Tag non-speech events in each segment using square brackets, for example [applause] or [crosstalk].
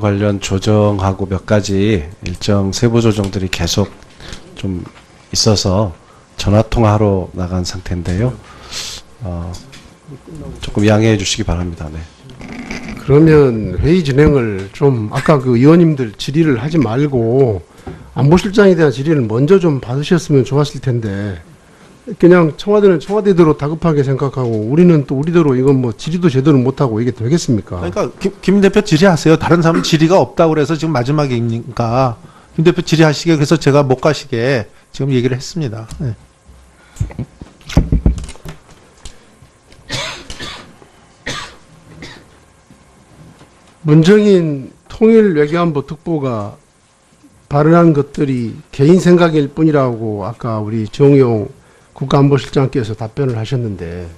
관련 조정하고 몇 가지 일정 세부 조정들이 계속 좀 있어서 전화 통화하러 나간 상태인데요. 어, 조금 양해해 주시기 바랍니다. 네. 그러면 회의 진행을 좀 아까 그 의원님들 질의를 하지 말고 안보실장에 대한 질의를 먼저 좀 받으셨으면 좋았을 텐데 그냥 청와대는 청와대대로 다급하게 생각하고 우리는 또 우리대로 이건 뭐 질의도 제대로 못하고 이게 되겠습니까? 그러니까 김, 김 대표 질의하세요. 다른 사람은 질의가 없다고 그래서 지금 마지막이니까 김 대표 질의하시게 그래서 제가 못 가시게 지금 얘기를 했습니다. 네. [coughs] 문정인 통일 외교안보 특보가 발언한 것들이 개인 생각일 뿐이라고 아까 우리 정용 국가안보실장께서 답변을 하셨는데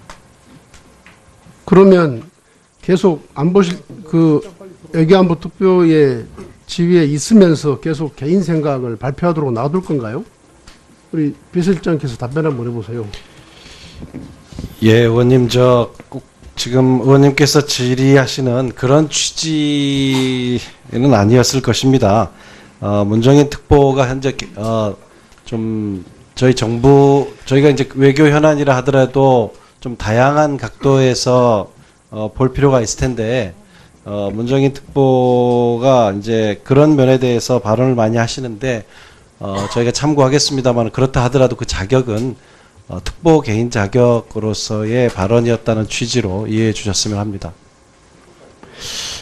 그러면 계속 안보실 그 외교안보 특보의 지위에 있으면서 계속 개인 생각을 발표하도록 놔둘 건가요? 우리 비서실장께서 답변 한번 해보세요. 예, 의원님 저꼭 지금 의원님께서 질의하시는 그런 취지는 아니었을 것입니다. 어, 문정인 특보가 현재 어, 좀 저희 정부 저희가 이제 외교 현안이라 하더라도 좀 다양한 각도에서 어, 볼 필요가 있을 텐데 어, 문정인 특보가 이제 그런 면에 대해서 발언을 많이 하시는데 어, 저희가 참고하겠습니다만 그렇다 하더라도 그 자격은 어, 특보 개인 자격으로서의 발언이었다는 취지로 이해해 주셨으면 합니다.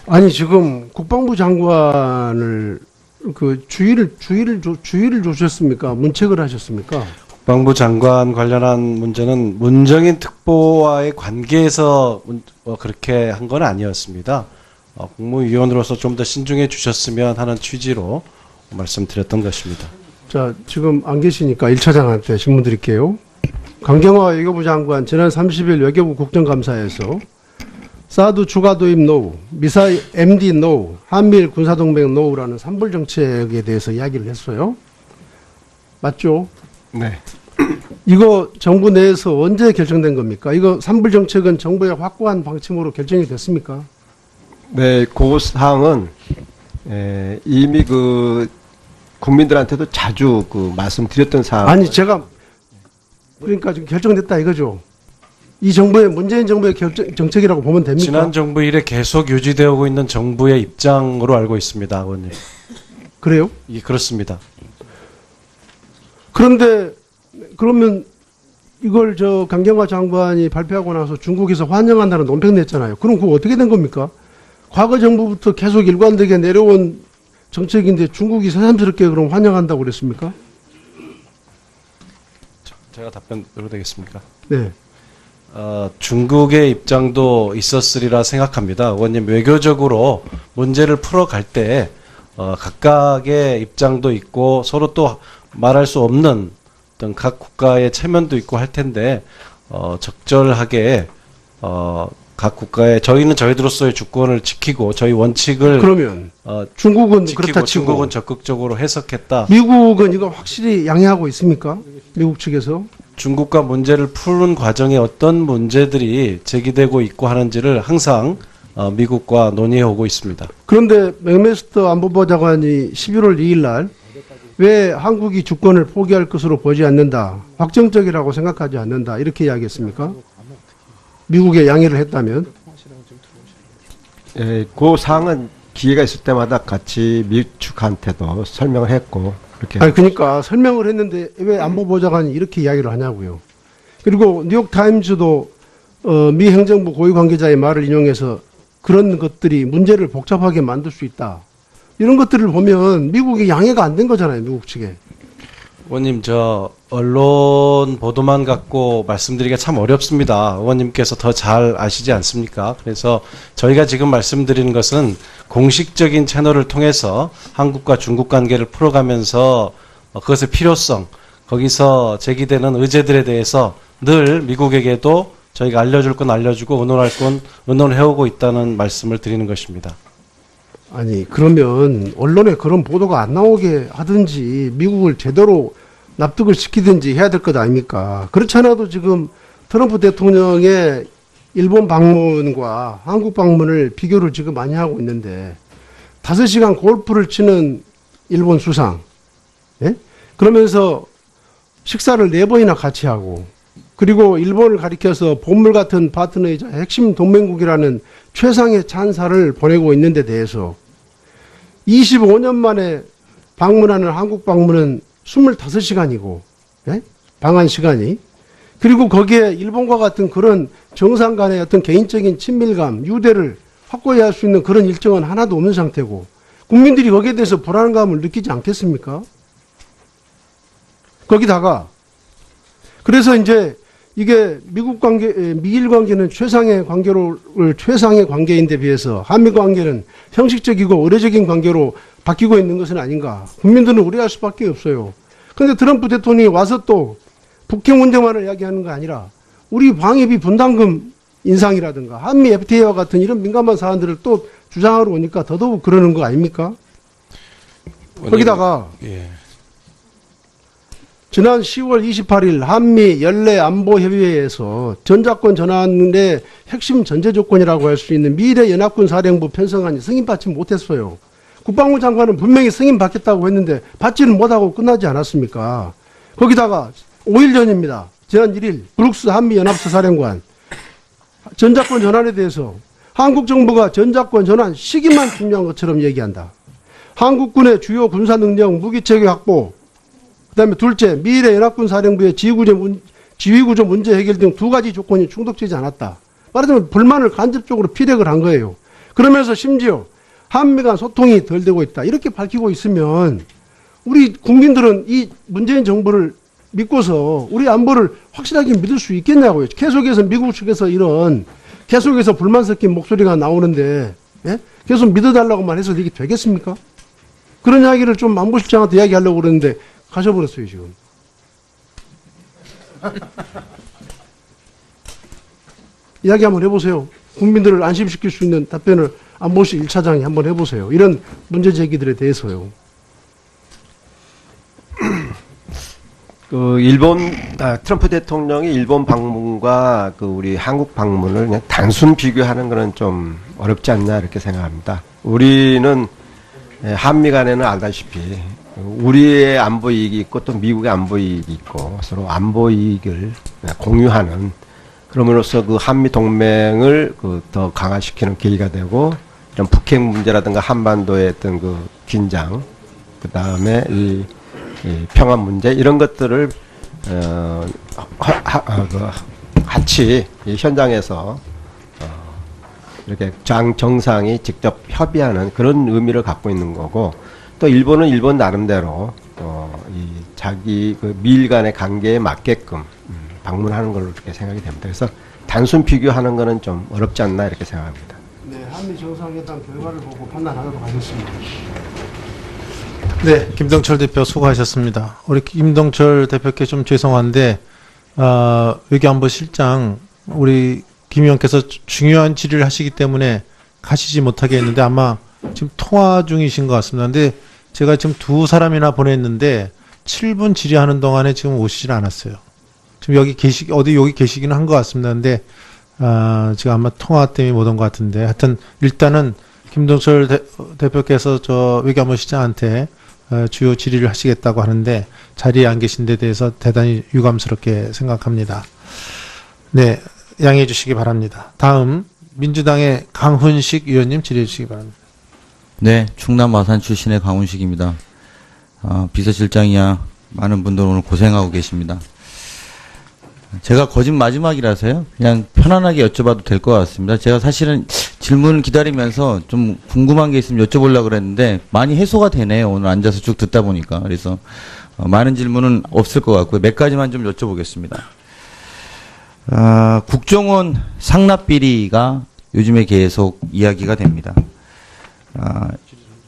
아니 지금 국방부 장관을 그 주의를 주의를 줘- 주의를 주셨습니까? 문책을 하셨습니까? 국방부 장관 관련한 문제는 문정인 특보와의 관계에서 문- 어, 그렇게 한 건 아니었습니다. 어, 국무위원으로서 좀 더 신중해 주셨으면 하는 취지로 말씀드렸던 것입니다. 자 지금 안 계시니까 1차장한테 질문 드릴게요. 강경화 외교부 장관 지난 30일 외교부 국정감사에서 사드 추가 도입 노우, 미사일 MD 노우, 한미일 군사동맹 노우라는 삼불 정책에 대해서 이야기를 했어요. 맞죠? 네. 이거 정부 내에서 언제 결정된 겁니까? 이거 삼불 정책은 정부의 확고한 방침으로 결정이 됐습니까? 네, 그 사항은 에, 이미 그 국민들한테도 자주 그 말씀드렸던 사항. 아니 제가 그러니까 지금 결정됐다 이거죠. 이 정부의 문재인 정부의 결정, 정책이라고 보면 됩니까? 지난 정부 이래 계속 유지되고 있는 정부의 입장으로 알고 있습니다, 의원님. 그래요? 이 그렇습니다. 그런데 그러면 이걸 저 강경화 장관이 발표하고 나서 중국에서 환영한다는 논평 냈잖아요. 그럼 그거 어떻게 된 겁니까? 과거 정부부터 계속 일관되게 내려온 정책인데 중국이 새삼스럽게 그럼 환영한다고 그랬습니까? 제가 답변 드려도 되겠습니까? 네. 어, 중국의 입장도 있었으리라 생각합니다. 의원님 외교적으로 문제를 풀어갈 때 어, 각각의 입장도 있고 서로 또 말할 수 없는 어떤 각 국가의 체면도 있고 할 텐데 어, 적절하게 어, 각 국가의 저희는 저희들로서의 주권을 지키고 저희 원칙을 그러면 어, 중국은 지키고 그렇다 치고 중국은 적극적으로 해석했다. 미국은 이거 확실히 양해하고 있습니까? 미국 측에서? 중국과 문제를 푸는 과정에 어떤 문제들이 제기되고 있고 하는지를 항상 어, 미국과 논의해 오고 있습니다. 그런데 맥메스터 안보부 장관이 11월 2일 날 왜 한국이 주권을 포기할 것으로 보지 않는다. 확정적이라고 생각하지 않는다. 이렇게 이야기했습니까? 미국에 양해를 했다면 예, 그 사항은 기회가 있을 때마다 같이 미측한테도 설명을 했고 그렇게 아니 그러니까 설명을 했는데 왜 안보부 장관이 이렇게 이야기를 하냐고요. 그리고 뉴욕 타임즈도 어, 미 행정부 고위 관계자의 말을 인용해서 그런 것들이 문제를 복잡하게 만들 수 있다. 이런 것들을 보면 미국이 양해가 안 된 거잖아요. 미국 측에. 의원님, 저 언론 보도만 갖고 말씀드리기가 참 어렵습니다. 의원님께서 더 잘 아시지 않습니까? 그래서 저희가 지금 말씀드리는 것은 공식적인 채널을 통해서 한국과 중국 관계를 풀어가면서 어, 그것의 필요성, 거기서 제기되는 의제들에 대해서 늘 미국에게도 저희가 알려줄 건 알려주고 의논할 건 의논해오고 있다는 말씀을 드리는 것입니다. 아니 그러면 언론에 그런 보도가 안 나오게 하든지 미국을 제대로 납득을 시키든지 해야 될 것 아닙니까? 그렇지 않아도 지금 트럼프 대통령의 일본 방문과 한국 방문을 비교를 지금 많이 하고 있는데 다섯 시간 골프를 치는 일본 수상, 예? 그러면서 식사를 네 번이나 같이 하고, 그리고 일본을 가리켜서 보물 같은 파트너이자 핵심 동맹국이라는 최상의 찬사를 보내고 있는 데 대해서 25년 만에 방문하는 한국 방문은 25시간이고, 예? 방한 시간이. 그리고 거기에 일본과 같은 그런 정상 간의 어떤 개인적인 친밀감, 유대를 확고히 할 수 있는 그런 일정은 하나도 없는 상태고, 국민들이 거기에 대해서 불안감을 느끼지 않겠습니까? 거기다가, 그래서 이제 이게 미국 관계, 에, 미일 관계는 최상의 관계로, 최상의 관계인데 비해서 한미 관계는 형식적이고 의례적인 관계로 바뀌고 있는 것은 아닌가. 국민들은 우려할 수밖에 없어요. 그런데 트럼프 대통령이 와서 또 북핵 문제만을 이야기하는 거 아니라 우리 방위비 분담금 인상이라든가 한미 FTA와 같은 이런 민감한 사안들을 또 주장하러 오니까 더더욱 그러는 거 아닙니까? 거기다가 예. 지난 10월 28일 한미 연례 안보 협의회에서 전작권 전환의 핵심 전제 조건이라고 할 수 있는 미래 연합군 사령부 편성안이 승인 받지 못했어요. 국방부 장관은 분명히 승인 받겠다고 했는데 받지는 못하고 끝나지 않았습니까? 거기다가 5일 전입니다. 지난 1일 브룩스 한미 연합사 사령관 전작권 전환에 대해서 한국 정부가 전작권 전환 시기만 중요한 것처럼 얘기한다. 한국군의 주요 군사 능력, 무기 체계 확보, 그다음에 둘째 미래 연합군 사령부의 지휘구조, 문, 지휘구조 문제 해결 등 두 가지 조건이 충족되지 않았다. 말하자면 불만을 간접적으로 피력을 한 거예요. 그러면서 심지어 한미 간 소통이 덜 되고 있다. 이렇게 밝히고 있으면 우리 국민들은 이 문재인 정부를 믿고서 우리 안보를 확실하게 믿을 수 있겠냐고요. 계속해서 미국 측에서 이런 계속해서 불만 섞인 목소리가 나오는데 예? 계속 믿어달라고만 해서 이게 되겠습니까? 그런 이야기를 좀 안보실장한테 이야기하려고 그러는데 가셔버렸어요 지금. [laughs] 이야기 한번 해보세요. 국민들을 안심시킬 수 있는 답변을 안보실 1차장이 한번 해보세요. 이런 문제 제기들에 대해서요. [clears throat] 그 일본 아, 트럼프 대통령이 일본 방문과 그 우리 한국 방문을 그냥 단순 비교하는 거는 좀 어렵지 않나 이렇게 생각합니다. 우리는 예, 한미 간에는 알다시피 우리의 안보 이익이 있고 또 미국의 안보 이익이 있고 서로 안보 이익을 공유하는 그럼으로써 그 한미 동맹을 그 더 강화시키는 계기가 되고 이런 북핵 문제라든가 한반도의 어떤 그 긴장 그 다음에 이, 이 평화 문제 이런 것들을 어, 하, 하, 어, 그 같이 이 현장에서 어, 이렇게 장 정상이 직접 협의하는 그런 의미를 갖고 있는 거고 또 일본은 일본 나름대로 어, 이 자기 그 미일 간의 관계에 맞게끔 음, 방문하는 걸로 이렇게 생각이 됩니다. 그래서 단순 비교하는 거는 좀 어렵지 않나 이렇게 생각합니다. 네, 한미 정상회담 결과를 보고 판단하도록 하겠습니다. 네, 김동철 대표 수고하셨습니다. 우리 김동철 대표께 좀 죄송한데 어, 외교안보 실장 우리 김 의원께서 주- 중요한 질의를 하시기 때문에 가시지 못하게 했는데 아마 지금 통화 중이신 것 같습니다. 근데 제가 지금 두 사람이나 보냈는데 7분 질의하는 동안에 지금 오시질 않았어요. 지금 여기 계시 어디 여기 계시기는 한 것 같습니다. 근데 아, 지금 아마 통화 때문에 못 온 것 같은데 하여튼 일단은 김동철 대, 대표께서 저 외교안보실장한테 어, 주요 질의를 하시겠다고 하는데 자리에 안 계신 데 대해서 대단히 유감스럽게 생각합니다. 네, 양해해 주시기 바랍니다. 다음 민주당의 강훈식 의원님 질의해 주시기 바랍니다. 네, 충남 마산 출신의 강훈식입니다. 아, 비서실장이야 많은 분들 오늘 고생하고 계십니다. 제가 거짓 마지막이라서요. 그냥 편안하게 여쭤봐도 될 것 같습니다. 제가 사실은 질문 기다리면서 좀 궁금한 게 있으면 여쭤보려고 그랬는데 많이 해소가 되네요. 오늘 앉아서 쭉 듣다 보니까. 그래서 어, 많은 질문은 없을 것 같고요. 몇 가지만 좀 여쭤보겠습니다. 아, 국정원 상납 비리가 요즘에 계속 이야기가 됩니다. 아,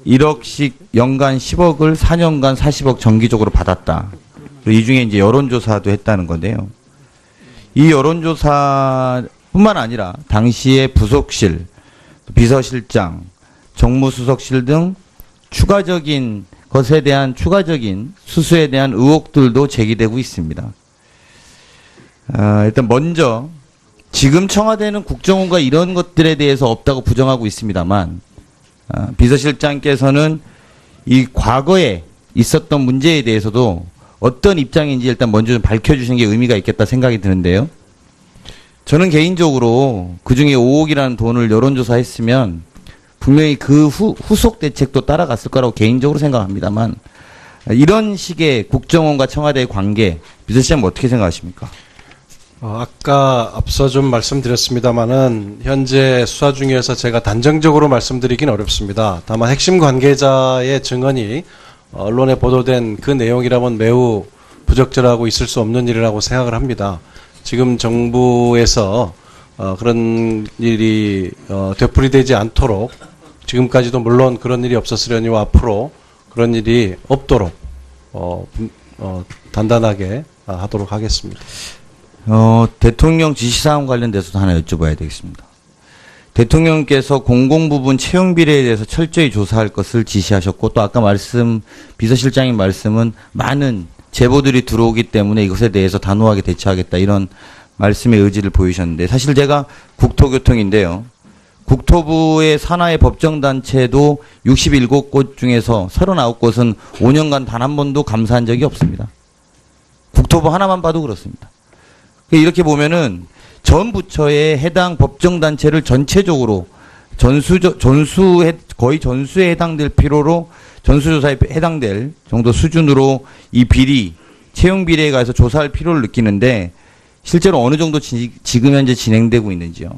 1억씩 연간 10억을 4년간 40억 정기적으로 받았다. 이 중에 이제 여론조사도 했다는 건데요. 이 여론조사뿐만 아니라 당시에 부속실, 비서실장, 정무수석실 등 추가적인 것에 대한 추가적인 수수에 대한 의혹들도 제기되고 있습니다. 아, 일단 먼저 지금 청와대는 국정원과 이런 것들에 대해서 없다고 부정하고 있습니다만 아, 비서실장께서는 이 과거에 있었던 문제에 대해서도 어떤 입장인지 일단 먼저 좀 밝혀주시는 게 의미가 있겠다 생각이 드는데요. 저는 개인적으로 그 중에 5억이라는 돈을 여론조사했으면 분명히 그 후, 후속 대책도 따라갔을 거라고 개인적으로 생각합니다만 이런 식의 국정원과 청와대의 관계 비서실장님 어떻게 생각하십니까? 어, 아까 앞서 좀 말씀드렸습니다만은 현재 수사 중에서 제가 단정적으로 말씀드리긴 어렵습니다. 다만 핵심 관계자의 증언이 언론에 보도된 그 내용이라면 매우 부적절하고 있을 수 없는 일이라고 생각을 합니다. 지금 정부에서 어, 그런 일이 어, 되풀이되지 않도록 지금까지도 물론 그런 일이 없었으려니와 앞으로 그런 일이 없도록 어, 분- 어, 단단하게 아, 하도록 하겠습니다. 어, 대통령 지시사항 관련돼서도 하나 여쭤봐야 되겠습니다. 대통령께서 공공부분 채용 비례에 대해서 철저히 조사할 것을 지시하셨고 또 아까 말씀 비서실장님 말씀은 많은 제보들이 들어오기 때문에 이것에 대해서 단호하게 대처하겠다 이런 말씀의 의지를 보이셨는데 사실 제가 국토교통인데요. 국토부의 산하의 법정단체도 67곳 중에서 39곳은 5년간 단 한 번도 감사한 적이 없습니다. 국토부 하나만 봐도 그렇습니다. 이렇게 보면은 전 부처의 해당 법정 단체를 전체적으로 전수 전수 거의 전수에 해당될 필요로 전수조사에 해당될 정도 수준으로 이 비리 채용 비리에 가서 조사할 필요를 느끼는데 실제로 어느 정도 지, 지금 현재 진행되고 있는지요.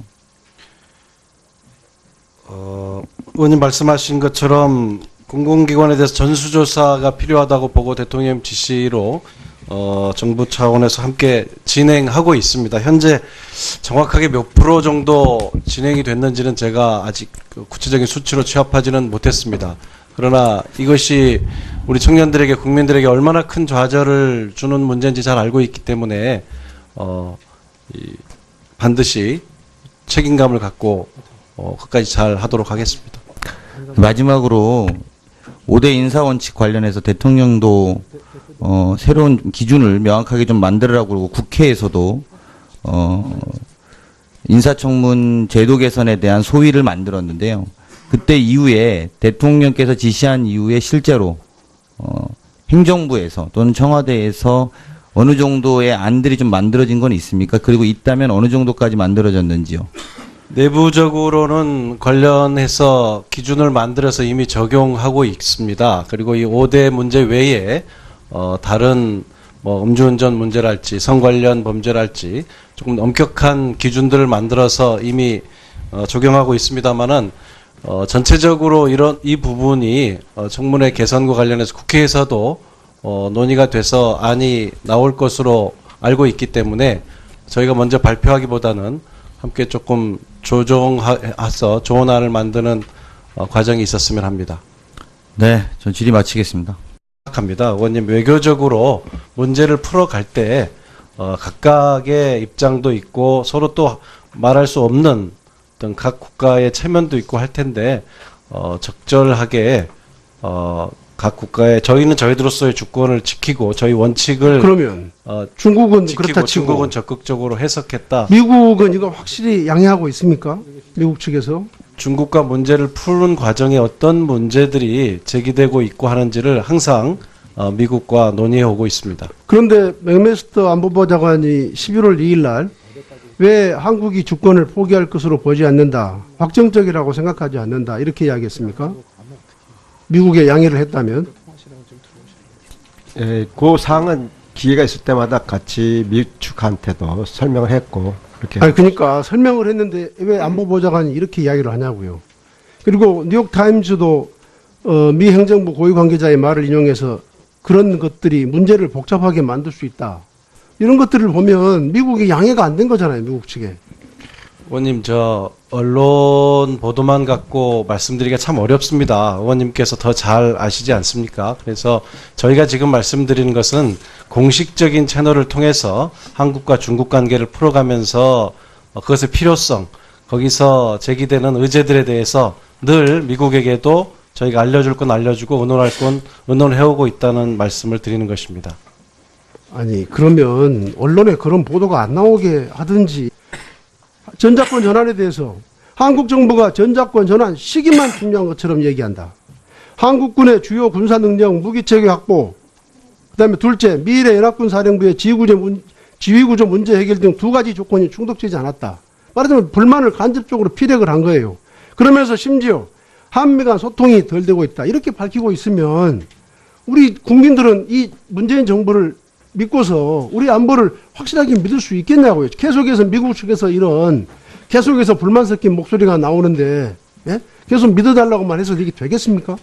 어, 의원님 말씀하신 것처럼 공공기관에 대해서 전수조사가 필요하다고 보고 대통령 지시로 어, 정부 차원에서 함께 진행하고 있습니다. 현재 정확하게 몇 프로 정도 진행이 됐는지는 제가 아직 그 구체적인 수치로 취합하지는 못했습니다. 그러나 이것이 우리 청년들에게 국민들에게 얼마나 큰 좌절을 주는 문제인지 잘 알고 있기 때문에 어, 이, 반드시 책임감을 갖고 어, 끝까지 잘 하도록 하겠습니다. 마지막으로 5대 인사 원칙 관련해서 대통령도 어, 새로운 기준을 명확하게 좀 만들으라고 그러고 국회에서도 어, 인사청문 제도 개선에 대한 소위를 만들었는데요. 그때 이후에 대통령께서 지시한 이후에 실제로 어, 행정부에서 또는 청와대에서 어느 정도의 안들이 좀 만들어진 건 있습니까? 그리고 있다면 어느 정도까지 만들어졌는지요? 내부적으로는 관련해서 기준을 만들어서 이미 적용하고 있습니다. 그리고 이 5대 문제 외에 어, 다른 뭐 음주운전 문제랄지 성 관련 범죄랄지 조금 엄격한 기준들을 만들어서 이미 어, 적용하고 있습니다만은 어, 전체적으로 이런 이 부분이 어, 청문회 개선과 관련해서 국회에서도 어, 논의가 돼서 안이 나올 것으로 알고 있기 때문에 저희가 먼저 발표하기보다는 함께 조금 조정해서 좋은 안을 만드는 어, 과정이 있었으면 합니다. 네, 전 질의 마치겠습니다. 합니다. 의원님 외교적으로 문제를 풀어갈 때 어, 각각의 입장도 있고 서로 또 말할 수 없는 어떤 각 국가의 체면도 있고 할 텐데 어, 적절하게 어, 각 국가의 저희는 저희들로서의 주권을 지키고 저희 원칙을 그러면 어, 중국은 지키고 그렇다 치고 중국은 적극적으로 해석했다. 미국은 이거 확실히 양해하고 있습니까? 미국 측에서 중국과 문제를 푸는 과정에 어떤 문제들이 제기되고 있고 하는지를 항상 어, 미국과 논의해 오고 있습니다. 그런데 맥메스터 안보보좌관이 11월 2일 날 왜 한국이 주권을 포기할 것으로 보지 않는다, 확정적이라고 생각하지 않는다 이렇게 이야기했습니까? 미국에 양해를 했다면 예, 그 사항은 기회가 있을 때마다 같이 미국 측한테도 설명을 했고 그렇게 아니 그러니까 설명을 했는데 왜 안보보좌관이 이렇게 이야기를 하냐고요. 그리고 뉴욕 타임즈도 어, 미 행정부 고위 관계자의 말을 인용해서 그런 것들이 문제를 복잡하게 만들 수 있다. 이런 것들을 보면 미국이 양해가 안 된 거잖아요, 미국 측에. 의원님, 저 언론 보도만 갖고 말씀드리기가 참 어렵습니다. 의원님께서 더 잘 아시지 않습니까? 그래서 저희가 지금 말씀드리는 것은 공식적인 채널을 통해서 한국과 중국 관계를 풀어가면서 어, 그것의 필요성, 거기서 제기되는 의제들에 대해서 늘 미국에게도 저희가 알려줄 건 알려주고 의논할 건 의논해오고 있다는 말씀을 드리는 것입니다. 아니 그러면 언론에 그런 보도가 안 나오게 하든지 전작권 전환에 대해서 한국 정부가 전작권 전환 시기만 중요한 것처럼 얘기한다. 한국군의 주요 군사 능력, 무기 체계 확보, 그 다음에 둘째 미래 연합군 사령부의 지휘구조, 문, 지휘구조 문제 해결 등 두 가지 조건이 충족되지 않았다. 말하자면 불만을 간접적으로 피력을 한 거예요. 그러면서 심지어 한미 간 소통이 덜 되고 있다. 이렇게 밝히고 있으면 우리 국민들은 이 문재인 정부를 믿고서 우리 안보를 확실하게 믿을 수 있겠냐고요. 계속해서 미국 측에서 이런 계속해서 불만 섞인 목소리가 나오는데 예? 계속 믿어달라고만 해서 이게 되겠습니까?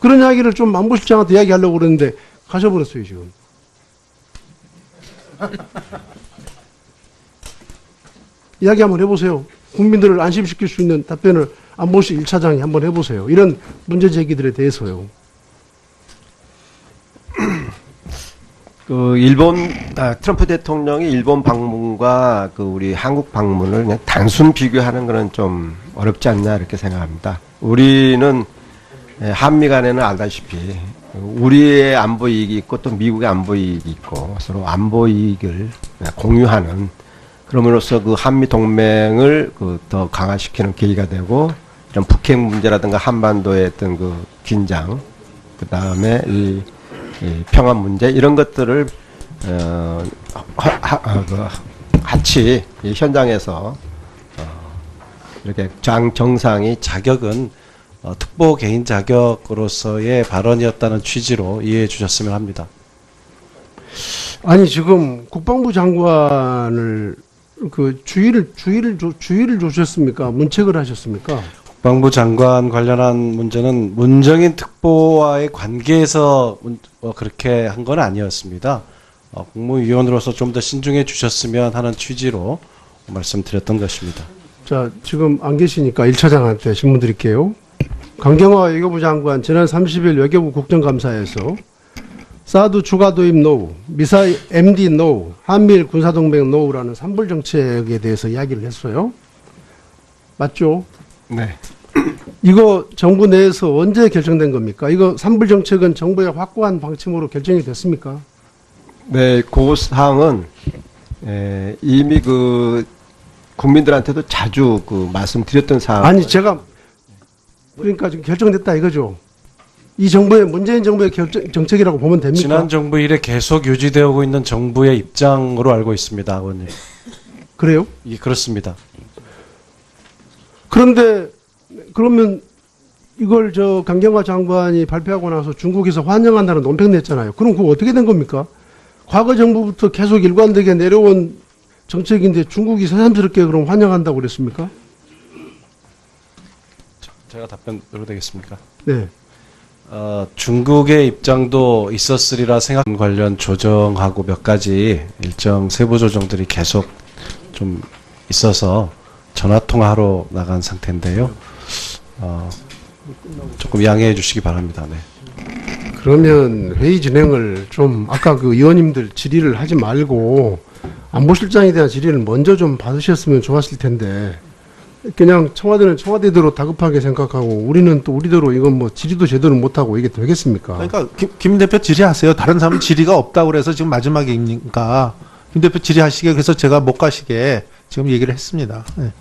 그런 이야기를 좀 안보실장한테 이야기하려고 그러는데 가셔버렸어요 지금. [laughs] 이야기 한번 해보세요. 국민들을 안심시킬 수 있는 답변을 안보실 1차장이 한번 해보세요. 이런 문제 제기들에 대해서요. [clears throat] 그 일본 아, 트럼프 대통령이 일본 방문과 그 우리 한국 방문을 그냥 단순 비교하는 거는 좀 어렵지 않냐 이렇게 생각합니다. 우리는 예, 한미 간에는 알다시피 우리의 안보 이익이 있고 또 미국의 안보 이익이 있고 서로 안보 이익을 공유하는 그럼으로써 그 한미 동맹을 그 더 강화시키는 계기가 되고 이런 북핵 문제라든가 한반도의 어떤 그 긴장 그 다음에 이, 이 평화 문제 이런 것들을 어, 하, 하, 아, 그, 같이 이 현장에서 어, 이렇게 장 정상이 자격은 어, 특보 개인 자격으로서의 발언이었다는 취지로 이해해 주셨으면 합니다. 아니 지금 국방부 장관을 그 주의를 주의를 조, 주의를 조셨습니까? 문책을 하셨습니까? 국방부 장관 관련한 문제는 문정인 특보와의 관계에서 문- 어, 그렇게 한 건 아니었습니다. 어, 국무위원으로서 좀 더 신중해 주셨으면 하는 취지로 말씀드렸던 것입니다. 자 지금 안 계시니까 1차장한테 질문 드릴게요. 강경화 외교부 장관 지난 30일 외교부 국정감사에서 사드 추가 도입 노우, 미사일 MD 노우, 한미일 군사동맹 노우라는 삼불 정책에 대해서 이야기를 했어요. 맞죠? 네. [clears throat] 이거 정부 내에서 언제 결정된 겁니까? 이거 삼불 정책은 정부의 확고한 방침으로 결정이 됐습니까? 네, 그 사항은 에, 이미 그 국민들한테도 자주 그 말씀드렸던 사항. 아니 제가 그러니까 지금 결정됐다 이거죠. 이 정부의 문재인 정부의 결정, 정책이라고 보면 됩니까? 지난 정부 이래 계속 유지되고 있는 정부의 입장으로 알고 있습니다, 의원님. 그래요? 이 그렇습니다. 그런데 그러면 이걸 저 강경화 장관이 발표하고 나서 중국에서 환영한다는 논평 냈잖아요. 그럼 그거 어떻게 된 겁니까? 과거 정부부터 계속 일관되게 내려온 정책인데 중국이 새삼스럽게 그럼 환영한다고 그랬습니까? 제가 답변 드려도 되겠습니까? 네. 어, 중국의 입장도 있었으리라 생각 관련 조정하고 몇 가지 일정 세부 조정들이 계속 좀 있어서 전화 통화하러 나간 상태인데요. 어, 조금 양해해 주시기 바랍니다. 네. 그러면 회의 진행을 좀 아까 그 의원님들 질의를 하지 말고 안보실장에 대한 질의를 먼저 좀 받으셨으면 좋았을 텐데 그냥 청와대는 청와대대로 다급하게 생각하고 우리는 또 우리대로 이건 뭐 질의도 제대로 못하고 이게 되겠습니까? 그러니까 김, 김 대표 질의하세요. 다른 사람은 질의가 없다고 그래서 지금 마지막이니까 김 대표 질의하시게 그래서 제가 못 가시게 지금 얘기를 했습니다. 네.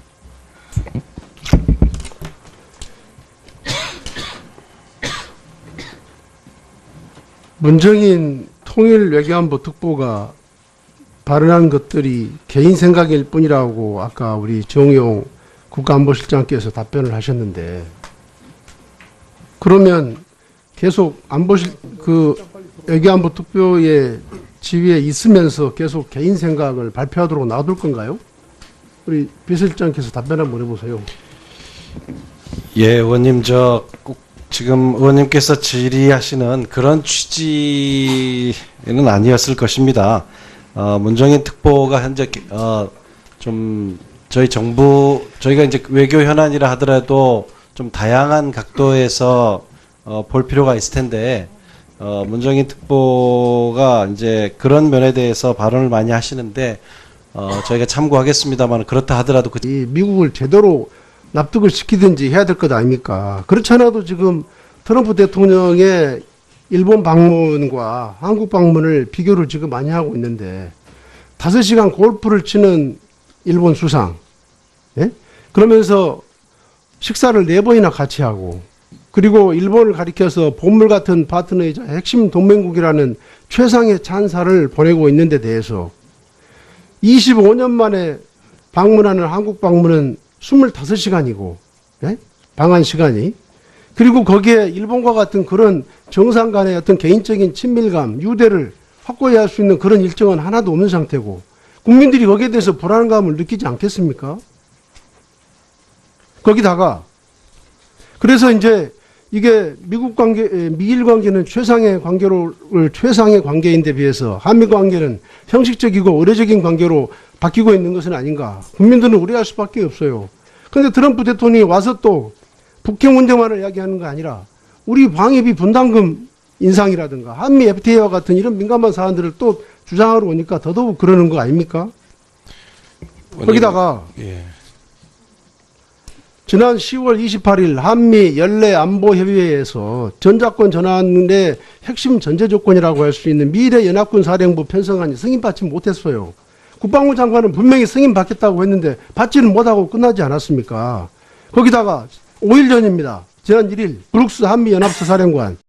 문정인 통일 외교안보 특보가 발언한 것들이 개인 생각일 뿐이라고 아까 우리 정용 국가안보실장께서 답변을 하셨는데 그러면 계속 안보실 그 외교안보 특보의 지위에 있으면서 계속 개인 생각을 발표하도록 놔둘 건가요? 우리 비서실장께서 답변 한번 해보세요. 예, 의원님 저 꼭 지금 의원님께서 질의하시는 그런 취지는 아니었을 것입니다. 어, 문정인 특보가 현재 어, 좀 저희 정부 저희가 이제 외교 현안이라 하더라도 좀 다양한 각도에서 어, 볼 필요가 있을 텐데 어, 문정인 특보가 이제 그런 면에 대해서 발언을 많이 하시는데 어, 저희가 참고하겠습니다만 그렇다 하더라도 그 이 미국을 제대로 납득을 시키든지 해야 될 것 아닙니까? 그렇지 않아도 지금 트럼프 대통령의 일본 방문과 한국 방문을 비교를 지금 많이 하고 있는데 다섯 시간 골프를 치는 일본 수상, 예? 그러면서 식사를 네 번이나 같이 하고 그리고 일본을 가리켜서 보물 같은 파트너이자 핵심 동맹국이라는 최상의 찬사를 보내고 있는 데 대해서 25년 만에 방문하는 한국 방문은 25시간이고 예? 방한 시간이 그리고 거기에 일본과 같은 그런 정상 간의 어떤 개인적인 친밀감, 유대를 확고히 할 수 있는 그런 일정은 하나도 없는 상태고 국민들이 거기에 대해서 불안감을 느끼지 않겠습니까? 거기다가 그래서 이제 이게 미국 관계, 에, 미일 관계는 최상의 관계로 최상의 관계인데 비해서 한미 관계는 형식적이고 의례적인 관계로 바뀌고 있는 것은 아닌가? 국민들은 우려할 수밖에 없어요. 그런데 트럼프 대통령이 와서 또 북핵 문제만을 이야기하는 거 아니라 우리 방위비 분담금 인상이라든가 한미 FTA와 같은 이런 민감한 사안들을 또 주장하러 오니까 더더욱 그러는 거 아닙니까? 거기다가 예. 지난 10월 28일 한미 연례 안보 협의회에서 전작권 전환의 핵심 전제 조건이라고 할 수 있는 미래 연합군 사령부 편성안이 승인받지 못했어요. 국방부 장관은 분명히 승인받겠다고 했는데 받지는 못하고 끝나지 않았습니까? 거기다가 5일 전입니다. 지난 1일 브룩스 한미 연합사 사령관